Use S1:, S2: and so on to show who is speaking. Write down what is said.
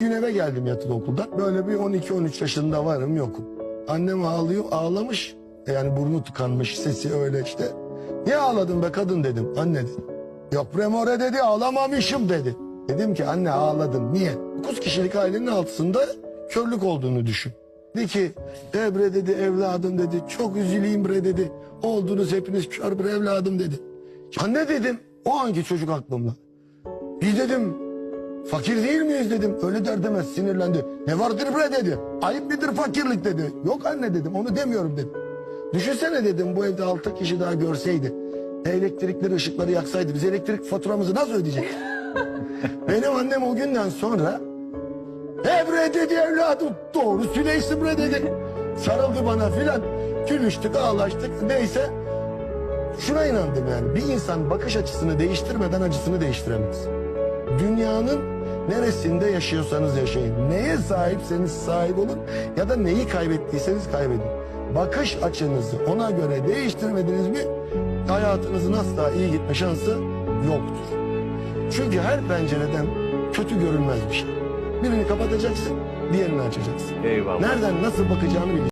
S1: gün eve geldim yatılı okuldan. Böyle bir 12-13 yaşında varım yokum. Annem ağlıyor ağlamış. Yani burnu tıkanmış sesi öyle işte. Niye ağladın be kadın dedim. Anne dedi. Yok premore dedi ağlamamışım dedi. Dedim ki anne ağladın niye? 9 kişilik ailenin altısında körlük olduğunu düşün. Dedi ki Ebre dedi evladım dedi çok üzüleyim bre dedi. Oldunuz hepiniz kör bir evladım dedi. Anne dedim o hangi çocuk aklımda? Biz dedim fakir değil miyiz dedim. Öyle der demez sinirlendi. Ne vardır bre dedi. Ayıp midir fakirlik dedi. Yok anne dedim onu demiyorum dedim. Düşünsene dedim bu evde altı kişi daha görseydi. Elektrikleri ışıkları yaksaydı biz elektrik faturamızı nasıl ödeyecektik? Benim annem o günden sonra Emre dedi evladım doğru süleysin bre dedi. Sarıldı bana filan. Gülüştük ağlaştık neyse. Şuna inandım yani bir insan bakış açısını değiştirmeden acısını değiştiremez. Dünyanın neresinde yaşıyorsanız yaşayın. Neye sahipseniz sahip olun ya da neyi kaybettiyseniz kaybedin. Bakış açınızı ona göre değiştirmediniz mi hayatınızın asla iyi gitme şansı yoktur. Çünkü her pencereden kötü görünmez bir şey. Birini kapatacaksın, diğerini açacaksın.
S2: Eyvallah.
S1: Nereden nasıl bakacağını bileceksin.